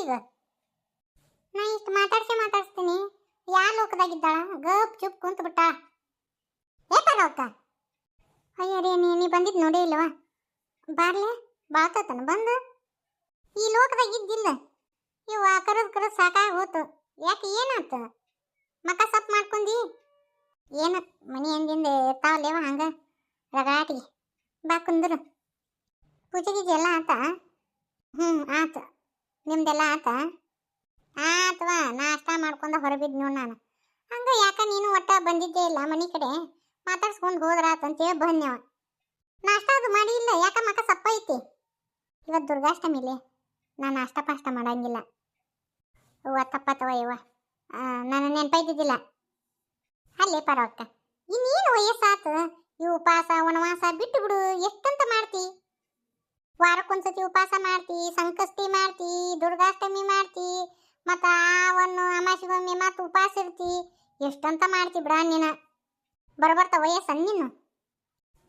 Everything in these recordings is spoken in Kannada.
ಈಗ? ನಾ ಇಷ್ಟು ಮಾತಾಡ್ಸಿ ಮಾತಾಡ್ಸ್ತೀನಿ. ಯಾ ಲೋಕದಾಗಿದ್ದಾಳ? ಗಪ್ ಚುಪ್ ಕುಂತ ಬಿಟ್ಟ. ಏ ಪರವಕ್ಕ ಅಯ್ಯೋ ರೀ, ನೀ ನೀ ಬಂದಿದ್ದು ನೋಡೇ ಇಲ್ವಾ ಬಾರ್ಲೆ, ಬಾಳ್ತತನ, ಬಂದು? ಈ ಲೋಕದಾಗ ಇದ್ದಿಲ್ಲ ಇವ ಕರದ್ ಕರದ್ ಸಾಕಾಗಿ ಹೋತು. ಯಾಕೆ ಏನಾತ? ಮಕ ಸಪ್ ಮಾಡ್ಕೊಂಡಿ? ಏನ ಮನಿ ಅಂದಿಂದ ಇರ್ತಾವಲ್ಲೇವ ಹಂಗ? ರಗಾಟಿ ಬಾ ಕುಂದ್ರು. ಪೂಜೆ ಗೀಜೆ ಎಲ್ಲ ಆತ? ಹ್ಞೂ ಆತ. ನಿಮ್ದೆಲ್ಲ ಆತ? ಆತವ, ನಾಷ್ಟ ಮಾಡ್ಕೊಂಡ ಹೊರಬಿದ್ದು ನೋಡಿ ನಾನು. ಹಂಗ ಯಾಕ ನೀನು ಒಟ್ಟ ಬಂದಿದ್ದೇ ಇಲ್ಲ ಮನೆ ಕಡೆ? ಮಾತಾಡ್ಸ್ಕೊಂಡು ಹೋದ್ರಾತ ಅಂತೇಳಿ ಬಂದ್ಯವ ನಾಷ್ಟ ಅದು ಮಾಡಿ ಇಲ್ಲ, ಯಾಕ ಮಕ ಸಪ್ಪ ಐತಿ? ಇವತ್ತು ದುರ್ಗಾಷ್ಟಮಿಲಿ ನಾನು ನಾಷ್ಟ ಪಾಷ್ಟ ಮಾಡಂಗಿಲ್ಲ. ಅವ್ವ ತವ ಇವ ನನ್ನ ನೆನಪೈತಿದ್ದಿಲ್ಲ ಅಲ್ಲೇ ಪರವಕ್ಕ. ಇನ್ನೇನು ವಯಸ್ಸಾತು? ಈ ಉಪವಾಸ ವನವಾಸ ಬಿಟ್ಟು ಬಿಡು ಎಷ್ಟಂತ ಮಾಡ್ತಿ? ವಾರಕ್ಕೊಂದ್ಸತಿ ಉಪವಾಸ ಮಾಡ್ತಿ, ಸಂಕಷ್ಟಿ ಮಾಡ್ತಿ, ದುರ್ಗಾಷ್ಟಮಿ ಮಾಡ್ತಿ, ಮತ್ತ ಒಂದು ಅಮಾಸಿಗೊಮ್ಮೆ ಮತ್ತೆ ಉಪವಾಸ ಇರ್ತಿ ಎಷ್ಟಂತ ಮಾಡ್ತಿ ಬಿಡ ನೀನ. ಬರಬರ್ತ ವಯಸ್ಸ ನೀನು.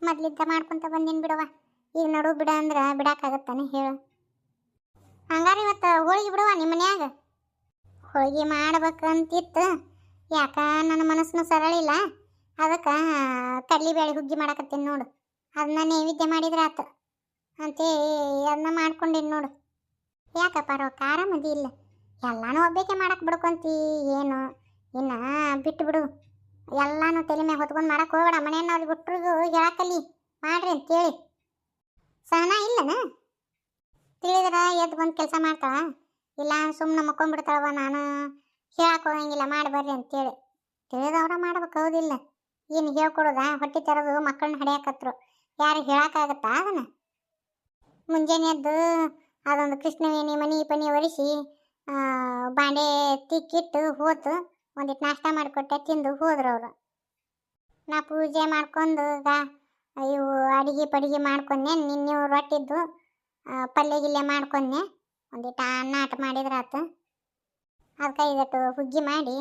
ಮೊದ್ಲಿದ್ದ ಮಾಡ್ಕೊಂತ ಬಂದಿನ್ ಬಿಡವ ಈಗ ನಡು ಬಿಡ ಅಂದ್ರ ಬಿಡಾಕಾಗತ್ತಾನೆ ಹೇಳು. ಹಂಗಾರೆ ಇವತ್ತು ಹೋಳಿಗೆ ಬಿಡುವ ನಿಮ್ಮ ಮನ್ಯಾಗ? ಹೋಳಿಗೆ ಮಾಡ್ಬೇಕಂತಿತ್ತು. ಯಾಕ ನನ್ನ ಮನಸ್ಸನ್ನು ಸರಳಿಲ್ಲ. ಅದಕ್ಕೆ ಕಡ್ಲಿಬೇಳೆ ಹುಗ್ಗಿ ಮಾಡಕತ್ತೀನಿ ನೋಡು. ಅದನ್ನ ನೈವೇದ್ಯ ಮಾಡಿದ್ರೆ ಆತು. ಅಂತೇ ಅದನ್ನ ಮಾಡ್ಕೊಂಡೇನು ನೋಡು. ಯಾಕಪ್ಪ ರೊಕ್ಕ ಆರಾಮದಿ ಇಲ್ಲ? ಎಲ್ಲಾನು ಒಬ್ಬೇಕೆ ಮಾಡಕ್ಕೆ ಬಿಡ್ಕೊಂತಿ, ಏನು? ಇನ್ನ ಬಿಟ್ಟು ಬಿಡು ಎಲ್ಲಾನು ತಲೆ ಮ್ಯಾಗ ಹೊತ್ಕೊಂಡು ಮಾಡಕ್ಕೆ ಹೋಗ್ಬೇಡ. ಮನೆಯವ್ರಿಗೆ ಹುಟ್ರಿಗೂ ಹೇಳಕ್ಕಲ್ಲಿ ಮಾಡ್ರಿ ಅಂತೇಳಿ. ಸಹನ ಇಲ್ಲನ? ತಿಳಿದ್ರ ಎದ್ದು ಬಂದು ಕೆಲಸ ಮಾಡ್ತಾಳ? ಇಲ್ಲ ಸುಮ್ಮನೆ ಮಕ್ಕೊಂಡ್ಬಿಡ್ತಾಳವ ನಾನು. ಹೇಳಕ್ಕೆ ಹೋಗಂಗಿಲ್ಲ, ಮಾಡಿ ಬರ್ರಿ ಅಂತೇಳಿ. ತಿಳಿದವ್ರ ಮಾಡ್ಬೇಕು, ಹೌದಿಲ್ಲ. ಏನು ಹೇಳ್ಕೊಡೋದಾ? ಹೊಟ್ಟೆ ತೆರೆದು ಮಕ್ಕಳನ್ನ ಹಡಿಯಾಕತ್ರು. ಯಾರು ಹೇಳಕ್ಕಾಗತ್ತಾ ಅದನ್ನ? ಮುಂಜಾನೆ ಎದ್ದು ಅದೊಂದು ಕೃಷ್ಣವೇಣಿ ಮನಿ ಪನಿ ಒರೆಸಿ ಬಾಂಡೆ ತಿಕ್ಕಿಟ್ಟು ಹೋತು. ಒಂದಿಟ್ಟು ನಾಷ್ಟ ಮಾಡಿಕೊಟ್ಟೆ, ತಿಂದು ಹೋದ್ರು ಅವರು. ನಾ ಪೂಜೆ ಮಾಡ್ಕೊಂಡು, ಈಗ ಇವು ಅಡಿಗೆ ಪಡಿಗೆ ಮಾಡ್ಕೊಂಡೆ, ನಿನ್ನೆ ರೊಟ್ಟಿದ್ದು ಪಲ್ಯ ಗಿಲ್ಯ ಮಾಡ್ಕೊಂಡೆ. ಒಂದಿಟ್ಟು ಅನ್ನ ಆಟ ಮಾಡಿದ್ರಾತು ಅದಕ್ಕೆ ಇದಟ್ಟು ಹುಗ್ಗಿ ಮಾಡಿ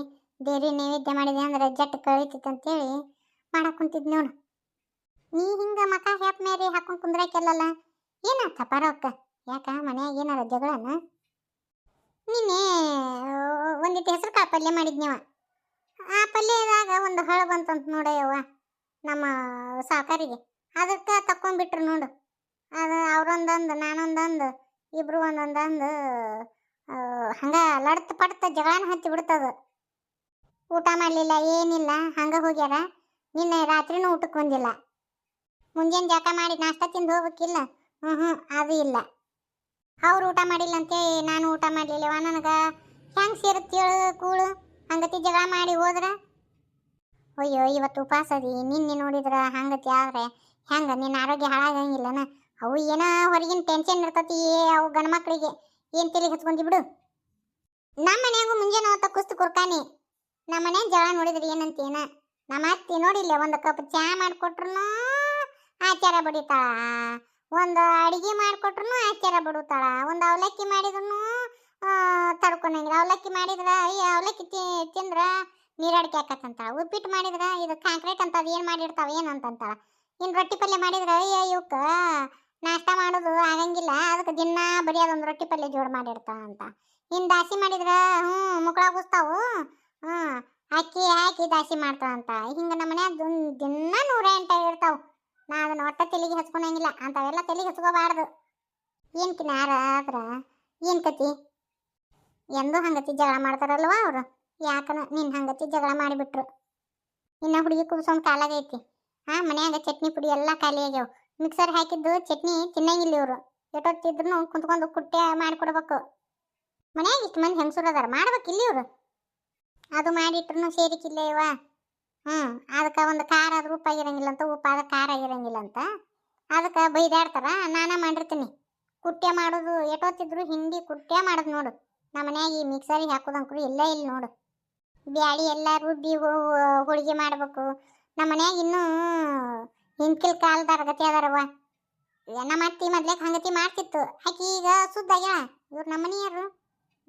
ದೇವ್ರಿ ನೈವೇದ್ಯ ಮಾಡಿದೆ ಅಂದ್ರೆ ಜಟ್ ಕಳಿತಿತ್ತು ಅಂತೇಳಿ ಮಾಡಕ್ ಕುಂತಿದ್ ನೋಡು. ನೀ ಹಿಂಗ ಮಕ ಹೆಪ್ ಮೇರಿ ಹಾಕೊಂಡ್ ಕುಂದ್ರಕ್ಕೆಲ್ಲಲ್ಲ ಏನಾತ ತಪಾರಕ್ಕ ಯಾಕ ಮನ್ಯಾಗ ಏನಾರ ಜಗಳನ ನಿನ್ನೆ ಒಂದಿಟ್ಟು ಹೆಸರು ಕಾಳು ಪಲ್ಯ ಮಾಡಿದ್ನಿವ ಆ ಪಲ್ಯದಾಗ ಒಂದು ಹಳು ಬಂತಂತ ನೋಡಯ್ಯವ್ವ, ನಮ್ಮ ಸಾಕಾರಿಗೆ ಅದಕ್ಕೆ ತಕೊಂಡ್ಬಿಟ್ರು ನೋಡು. ಅದು ಅವ್ರೊಂದೊಂದು, ನಾನೊಂದೊಂದು, ಇಬ್ರು ಒಂದೊಂದೊಂದು ಹಂಗ ಲಡ್ತ ಪಡ್ತ ಜಗಳನ ಹತ್ತಿ ಬಿಡ್ತದ. ಊಟ ಮಾಡಲಿಲ್ಲ, ಏನಿಲ್ಲ, ಹಂಗ ಹೋಗ್ಯಾರ. ನಿನ್ನೆ ರಾತ್ರಿನೂ ಊಟಕ್ಕೆ ಬಂದಿಲ್ಲ. ಮುಂಜಾನೆ ಜಳಕ ಮಾಡಿ ನಾಷ್ಟ ತಿಂದು ಹೋಗ್ಬೇಕಿಲ್ಲ. ಹ್ಞೂ ಹ್ಞೂ ಅದು ಇಲ್ಲ. ಅವ್ರು ಊಟ ಮಾಡಿಲ್ಲ ಅಂತೇಳಿ ನಾನು ಊಟ ಮಾಡಲಿಲ್ಲವ ನನಗೆ ಹೆಂಗೆ ಸೇರುತ್ತೆ ಕೂಳು, ಹಂಗತಿ ಜಗಳ ಮಾಡಿ ಹೋದ್ರ? ಅಯ್ಯೋ, ಇವತ್ತು ಉಪವಾಸ ಅದಿ, ನಿನ್ನೆ ನೋಡಿದ್ರ ಹಂಗತಿ ಆದ್ರೆ ಹೆಂಗ, ನಿನ್ನ ಆರೋಗ್ಯ ಹಾಳಾಗಂಗಿಲ್ಲನ? ಅವು ಏನೋ ಹೊರಗಿನ ಟೆನ್ಷನ್ ಇರ್ತತಿ, ಅವು ಗಂಡು ಮಕ್ಕಳಿಗೆ ಏನು ತಿಳಿ ಹಚ್ಕೊಂಡಿ ಬಿಡು. ನಮ್ಮ ಮನ್ಯಾಗೂ ಮುಂಜಾನೆ ಹೊತ್ತ ಕುಸ್ತು ಕುರ್ಕಾನಿ. ನಮ್ಮ ಮನೆ ಜಗಳ ನೋಡಿದ್ರಿ ಏನಂತೇನ? ನಮ್ಮ ಅತ್ತಿ ನೋಡಿಲ್ಲ, ಒಂದು ಕಪ್ ಚಾ ಮಾಡಿಕೊಟ್ರು ಆಚಾರ ಬಡಿತಾಳ. ಒಂದು ಅಡಿಗೆ ಮಾಡಿಕೊಟ್ರು ಆಚಾರ ಬಿಡುತ್ತಾಳ ಒಂದು ಅವಲಕ್ಕಿ ಮಾಡಿದ್ರು ತಡ್ಕೊಂಡಂಗಿಲ್ಲ. ಅವಲಕ್ಕಿ ಮಾಡಿದ್ರ ಅಯ್ಯ ಅವಲಕ್ಕಿ ತಿಂದ್ರ ನೀರಡಿಕೆ ಆಕತ್ತಂತಾಳ. ಉಪ್ಪಿಟ್ಟು ಮಾಡಿದ್ರ ಇದು ಕಾಂಕ್ರೀಟ್ ಅಂತ ಅದು ಏನು ಮಾಡಿರ್ತಾವ ಏನು ಅಂತಂತಾಳ. ಇನ್ನು ರೊಟ್ಟಿ ಪಲ್ಯ ಮಾಡಿದ್ರ ಅಯ್ಯ ಇವಕ್ಕ ನಾಷ್ಟ ಮಾಡೋದು ಆಗಂಗಿಲ್ಲ. ಅದಕ್ಕೆ ದಿನ ಬರೀ ಅದೊಂದು ರೊಟ್ಟಿ ಪಲ್ಯ ಜೋಡು ಮಾಡಿರ್ತಾವ ಅಂತ. ಇನ್ನು ದಾಸಿ ಮಾಡಿದ್ರ ಹ್ಞೂ ಮುಕ್ಕಳ ಕೂಸ್ತಾವು ಹ್ಞೂ ಅಕ್ಕಿ ಹಾಕಿ ದಾಸಿ ಮಾಡ್ತಾವಂತ ಹಿಂಗೆ ನಮ್ಮ ಮನ್ಯಾಗ ದಿನ ನೂರ ಎಂಟ ಇರ್ತಾವ. ನಾ ಅದನ್ನ ಒಟ್ಟ ತಲೆಗೆ ಹಚ್ಕೊಳಂಗಿಲ್ಲ ಅಂಥವೆಲ್ಲ ತಲೆಗೆ ಹಚ್ಕೋಬಾರ್ದು. ಏನು ಕಿನಾರ ಆದ್ರ? ಏನು ಕತಿ? ಎಂದೂ ಹಂಗತಿ ಜಗಳ ಮಾಡ್ತಾರಲ್ವ ಅವರು? ಯಾಕನ ನಿನ್ನ ಹಂಗತಿ ಜಗಳ ಮಾಡಿಬಿಟ್ರು. ಇನ್ನ ಹುಡುಗಿ ಕುಬ್ಸೊಂದು ಕಾಲಾಗೈತಿ ಹಾ ಮನ್ಯಾಗ ಚಟ್ನಿ ಪುಡಿ ಎಲ್ಲ ಖಾಲಿ ಆಗ್ಯಾವ. ಮಿಕ್ಸರ್ ಹಾಕಿದ್ದು ಚಟ್ನಿ ತಿನ್ನಂಗಿಲ್ಲ ಇವರು. ಎಟ್ಟೊತ್ತಿದ್ರು ಕುಂತ್ಕೊಂಡು ಕುಟ್ಟೆ ಮಾಡಿಕೊಡ್ಬೇಕು. ಮನ್ಯಾಗ ಇಷ್ಟು ಮಂದಿ ಹೆಂಗಸೂರು ಅದಾರ? ಇಲ್ಲಿ ಇವರು? ಅದು ಮಾಡಿಟ್ರು ಸೇರಿಕಿಲ್ಲ ಇವ ಹ್ಞೂ ಅದಕ್ಕೆ ಒಂದು ಖಾರ ಆದ್ರೂ ಉಪ್ಪಾಗಿರಂಗಿಲ್ಲ ಅಂತ ಉಪ್ಪಾದ ಖಾರ ಆಗಿರಂಗಿಲ್ಲ ಅಂತ. ಅದಕ್ಕೆ ಬೈದಾಡ್ತಾರ, ನಾನೇ ಮಾಡಿರ್ತೀನಿ. ಕುಟ್ಟೆ ಮಾಡೋದು ಎಟೋತಿದ್ರು ಹಿಂಡಿ ಕುಟ್ಟೆ ಮಾಡೋದು ನೋಡು. ನಮ್ಮ ಮನ್ಯಾಗ ಈ ಮಿಕ್ಸರಿಗೆ ಹಾಕೋದಂಕ್ರು ಎಲ್ಲ ಇಲ್ಲ ನೋಡು. ಬ್ಯಾಳಿ ಎಲ್ಲ ರುಬ್ಬಿ ಹೋಳಿಗೆ ಮಾಡಬೇಕು. ನಮ್ಮ ಮನ್ಯಾಗ ಇನ್ನೂ ಹಿಂದ್ಕಿಲ್ ಕಾಲದಾರ ಗತಿ ಅದಾರವ್ವ. ನಮ್ಮ ಅತ್ತಿ ಮೊದ್ಲೇಕ್ ಹಂಗತಿ ಮಾಡ್ತಿತ್ತು. ಆಕಿ ಈಗ ಸುದ್ದಾಗ್ಯಾಳ ಇವ್ರು ನಮ್ಮ ಮನೆಯವರು,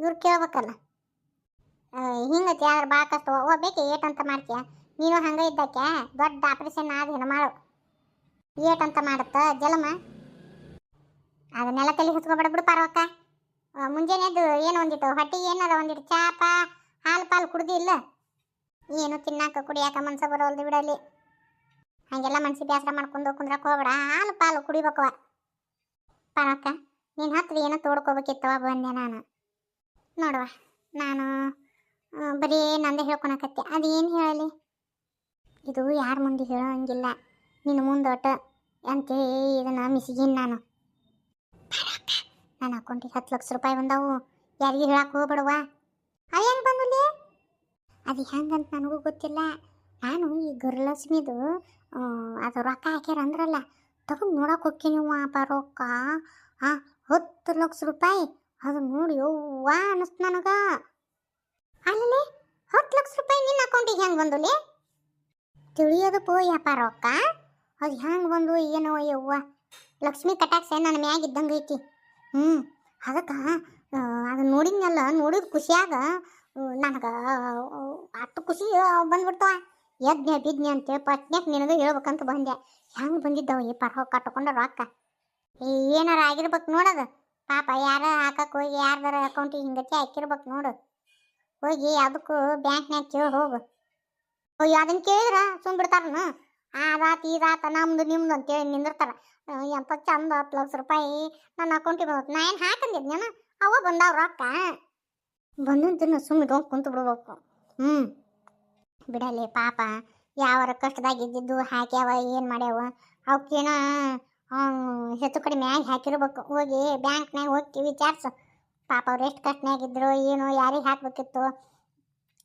ಇವ್ರು ಕೇಳ್ಬೇಕಲ್ಲ. ಹಿಂಗತಿ ಆದ್ರೆ ಭಾಳ ಕಷ್ಟ. ಹೋಗ್ಬೇಕು ಏಟಂತ ಮಾಡ್ತೀಯ? ನೀನು ಹಂಗ ಇದ್ದಕ್ಕೆ ದೊಡ್ಡ ಆಪರೇಷನ್ ಆದ ಹೆಣ್ಮಾಳು ಅಂತ ಮಾಡುತ್ತ ಜಲಮ. ಅದನ್ನೆಲ್ಲ ತಲೆ ಹಚ್ಕೊಬೇಡ ಬಿಡು ಪಾರ್ವಕ್ಕ. ಮುಂಜಾನೆ ಏನು ಒಂದಿತ್ತು ಹೊಟ್ಟಿಗೆ ಏನಾರ ಒಂದಿಟ್ಟು, ಚಾಪ, ಹಾಲು ಪಾಲು ಕುಡ್ದಿಲ್ಲ ಏನು ತಿನ್ನಾಕ, ಕುಡಿಯಾಕ ಮನ್ಸ ಬರೋಲ್ದು ಬಿಡಲಿ ಹಂಗೆಲ್ಲ ಮನ್ಸಿ ಬೇಸರ ಮಾಡ್ಕೊಂಡು ಕುಂದ್ರಕ್ ಹೋಗ್ಬೇಡ, ಹಾಲು ಪಾಲು ಕುಡಿಬೇಕವ ಪಾರ್ವಕ್ಕ ನಿನ್ನ ಹತ್ರ ಏನೋ ತೋಡ್ಕೋಬೇಕಿತ್ತವ ಬಂದೆ ನಾನು. ನೋಡುವ, ನಾನು ಬರೀ ನಂದೇ ಹೇಳ್ಕೊಳಕತ್ತೆ ಅದೇನು ಹೇಳಲಿ? ಇದು ಯಾರ ಮುಂದೆ ಹೇಳೋಂಗಿಲ್ಲ. ನಿನ್ನ ಮುಂದೊಟ್ಟ ಅಂತೇಳಿ ಇದನ್ನ ಮಿಸಿಗಿನ್ ನಾನು. ನನ್ನ ಅಕೌಂಟಿಗೆ ಹತ್ತು ಲಕ್ಷ ರೂಪಾಯಿ ಬಂದವು. ಯಾರಿಗೆ ಹೇಳಕ್ಕೆ ಹೋಗ್ಬಿಡುವ ಹೆಂಗೆ ಬಂದಲ್ಲಿ ಅದು ಹೆಂಗಂತ ನನಗೂ ಗೊತ್ತಿಲ್ಲ. ನಾನು ಈ ಗುರುಲಕ್ಷ್ಮಿದು ಅದು ರೊಕ್ಕ ಹಾಕ್ಯಾರ ಅಂದ್ರಲ್ಲ, ತಗೊಂಡು ನೋಡಕ್ಕೆ ಹೋಗ್ತೀನಿ ರೊಕ್ಕ. ಹಾಂ ಹತ್ತು ಲಕ್ಷ ರೂಪಾಯಿ? ಅದು ನೋಡಿ ಯವ್ವಾ ಅನಿಸ್ತು ನನಗೆ. ಅಲ್ಲಿ ಹತ್ತು ಲಕ್ಷ ರೂಪಾಯಿ ನಿನ್ನ ಅಕೌಂಟಿಗೆ ಹೆಂಗೆ ಬಂದುಲಿ ತಿಳಿಯೋದು ಪೋಯಪ್ಪ ರೊಕ್ಕ. ಅದು ಹೆಂಗೆ ಬಂದು ಏನೋ ಯವ್ವ. ಲಕ್ಷ್ಮಿ ಕಟಾಕ್ಸೆ ನನ್ನ ಮ್ಯಾಗ ಇದ್ದಂಗೆ ಐತಿ. ಹ್ಞೂ ಅದಕ್ಕೆ ಅದು ನೋಡಿದ್ನಲ್ಲ, ನೋಡಿದ ಖುಷಿಯಾಗ ನನಗೆ ಅಷ್ಟು ಖುಷಿ ಬಂದ್ಬಿಡ್ತವ ಎದ್ನೆ, ಬಿದ್ನೆ ಅಂತೇಳಿ ಪಟ್ನ್ಯಾಕ ನಿನಗೆ ಹೇಳ್ಬೇಕಂತ ಬಂದೆ. ಹೆಂಗೆ ಬಂದಿದ್ದವು ಈ ಪರ ಕಟ್ಕೊಂಡ ರೊಕ್ಕ. ಏನಾರ ಆಗಿರ್ಬೇಕು ನೋಡದು ಪಾಪ ಯಾರ ಹಾಕಕ್ಕೆ ಹೋಗಿ, ಯಾರ್ದಾರ ಅಕೌಂಟಿಗೆ ಹಿಂಗತಿ ಹಾಕಿರ್ಬೇಕು ನೋಡು. ಹೋಗಿ, ಅದಕ್ಕೂ ಬ್ಯಾಂಕ್ನ್ಯಾಗ ಕೇಳಿ ಹೋಗು. ಅಯ್ಯೋ ಅದನ್ನ ಕೇಳಿದ್ರ ಸುಮ್ ಬಿಡ್ತಾರನ ಅದಾತ ಇದಾತ ನಮ್ದು, ನಿಮ್ದು ಅಂತೇಳಿ ನಿಂದಿರ್ತಾರ. ಎಂತ ಚಂದ ಹತ್ತು ಲಕ್ಷ ರೂಪಾಯಿ. ನನ್ನ ಅಕೌಂಟಿಗೆ ಬಂದತ್ತು ನಾ ಏನು ಹಾಕಂದಿದ್ನ ಅವ ಬಂದಾವ ರೊಕ್ಕ ಬಂದಂತ ಸುಮ್ಮನೆ ಇಟ್ಕೊಂಡು ಕುಂತು ಬಿಡ್ಬೇಕು. ಹ್ಞೂ ಬಿಡಲಿ, ಪಾಪ. ಯಾವಾರ ಕಷ್ಟದಾಗ ಇದ್ದಿದ್ದು ಹಾಕ್ಯಾವ ಏನು ಮಾಡ್ಯಾವ? ಅವಕ್ಕೇನ ಹೆಚ್ಚು ಕಡಿಮೆ ಆಗಿ ಹಾಕಿರ್ಬೇಕು. ಹೋಗಿ ಬ್ಯಾಂಕ್ನಾಗ ಹೋಗಿ ವಿಚಾರಿಸು. ಪಾಪ ಅವ್ರು ಎಷ್ಟು ಕಷ್ಟನಾಗಿದ್ರು ಏನು ಯಾರಿಗೆ ಹಾಕ್ಬೇಕಿತ್ತು?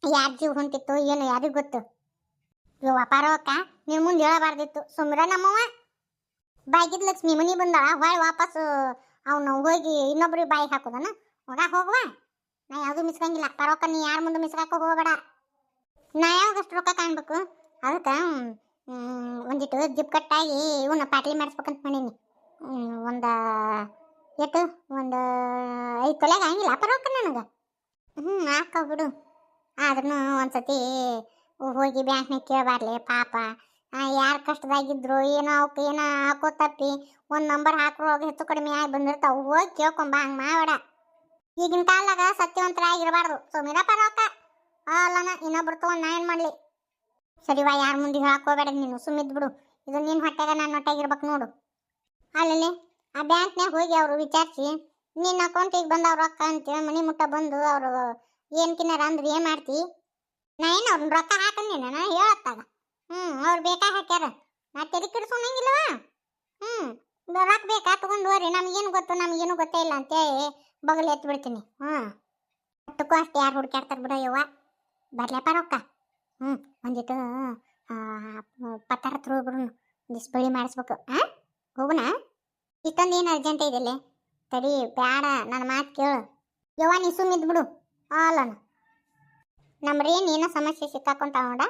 ಯಾರು ಜೀವ ಹೊಂಟಿತ್ತು, ಏನು ಯಾರಿಗೂ ಗೊತ್ತು? ಇವ್ ವ್ಯಾಪಾರಕ್ಕ ನೀವು ಮುಂದೆ ಹೇಳಬಾರ್ದಿತ್ತು. ಸುಮ್ರ ನಮ್ಮವ್ವ. ಬಾಯಿಗೆ ಲಕ್ಷ್ಮಿ ಮನಿ ಬಂದಾಳ, ಹೊಳ್ ವಾಪಸ್ ಅವನು ಹೋಗಿ ಇನ್ನೊಬ್ರಿಗೆ ಬಾಯಿಗೆ ಹಾಕೋದನ. ಮಗ ಹೋಗುವ. ನಾ ಯಾವುದು ಮಿಸ್ಕಂಗಿಲ್ಲ ಪರವಕ್ಕ ನೀ ಯಾರ ಮುಂದೆ ಮಿಸ್ಕಾಕ ಹೋಗಬೇಡ. ನಾ ಯಾವಾಗ ಅಷ್ಟು ರೊಕ್ಕ ಕಾಣ್ಬೇಕು? ಅದಕ್ಕೆ ಒಂದಿಟ್ಟು ಜಿಪ್ ಕಟ್ಟಾಗಿ ಇವನ್ನ ಪಾಟ್ಲಿ ಮಾಡಿಸ್ಬೇಕಂತ ಮಾಡೀನಿ. ಒಂದು ಎಷ್ಟು ಒಂದು ಐದು ತೊಲೆಗೆ ಆಗಿಲ್ಲ ಪರವಕ್ಕ ನನಗೆ? ಹ್ಞೂ ಹಾಕೋ ಬಿಡು. ಆದ್ರೂ ಒಂದ್ಸತಿ ಹೋಗಿ ಬ್ಯಾಂಕ್ನಾಗ ಕೇಳಬಾರ್ಲಿ, ಪಾಪ. ಯಾರು ಕಷ್ಟದಾಗಿದ್ರು ಏನೋ ಅವಕ್ಕೆ ಏನೋ ಹಾಕೋ ತಪ್ಪಿ ಒಂದು ನಂಬರ್ ಹಾಕ್ರೊಳಗೆ ಹೆಚ್ಚು ಕಡಿಮೆ ಆಗಿ ಬಂದಿರ್ತಾವೆ. ಹೋಗಿ ಕೇಳ್ಕೊಂಬ ಹಂಗೆ ಮಾಡಬೇಡ. ಈಗಿನ ಕಾಲದಾಗ ಸತ್ಯವಂತರಾಗಿರಬಾರ್ದು. ಸುಮಿರ ರೊಕ್ಕ. ಅಲ್ಲನ ಇನ್ನೊಬ್ರು ತೊಗೊಂಡು ನಾ ಏನು ಮಾಡಲಿ? ಸರಿವಾ ಯಾರ ಮುಂದೆ ಹೇಳಕ್ಕೋಬೇಡ ನೀನು ಸುಮ್ಮಿದ್ ಬಿಡು. ಇದು ನಿನ್ನ ಹೊಟ್ಟೆಗ ನನ್ನ ಹೊಟ್ಟೆಗೆ ಇರ್ಬೇಕು ನೋಡು. ಅಲ್ಲಿ ಆ ಬ್ಯಾಂಕ್ನ್ಯಾಗ ಹೋಗಿ ಅವರು ವಿಚಾರಿಸಿ ನಿನ್ನ ಅಕೌಂಟಿಗೆ ಬಂದವ್ರು ರೊಕ್ಕ ಅಂತೇಳಿ ಮನಿ ಮುಟ್ಟ ಬಂದು ಅವರು ಏನ್ಕಿನಾರ ಅಂದ್ರೆ ಏನು ಮಾಡ್ತಿ? ನಾ ಅವ್ರನ್ನ ರೊಕ್ಕ ಹಾಕಂದಿನ ನಾ ಹೇಳತ್ತಾಗ. ಹ್ಞೂ ಅವ್ರು ಬೇಕಾ ಹಾಕ್ಯಾರ. ನಾ ತೆರಿ ಕಿಡ್ಸೋಣಂಗಿಲ್ಲವ ಹ್ಞೂ ರೊಕ್ಕ ಬೇಕಾ ತಗೊಂಡು ಹೋರಿ. ನಮಗೇನು ಗೊತ್ತು ನಮಗೇನು ಗೊತ್ತೇ ಇಲ್ಲ ಅಂತೇಳಿ ಬಗಲ್ ಎತ್ತು ಬಿಡ್ತೀನಿ. ಹ್ಞೂ ಅಷ್ಟಕ್ಕೂ ಅಷ್ಟು ಯಾರು ಹುಡ್ಕ್ಯಾಡ್ತಾರೆ ಬಿಡೋ ಯವ್ವ. ಬರ್ಲಪ್ಪ ರೊಕ್ಕ. ಹ್ಞೂ ಒಂದಿಟ್ಟು ಪತ್ತಾರ ಹತ್ರ ಹೋಗ್ಬಿಡು ಒಂದಿಷ್ಟು ಮಾಡಿಸ್ಬೇಕು. ಹಾಂ ಹೋಗುಣ ಇಷ್ಟೊಂದು ಏನು ಅರ್ಜೆಂಟ್ ಇದೆಯಲ್ಲ ತಡಿ ಬೇಡ ನನ್ನ ಮಾತು ಕೇಳು. ಯವ್ವ, ನೀ ಸುಮ್ಮಿದ್ ಬಿಡು. ಆಲನ ನಮ್ಮ ರೇನ್ ಏನೋ ಸಮಸ್ಯೆ ಸಿಕ್ಕಾಕೊಂತ ನೋಡ.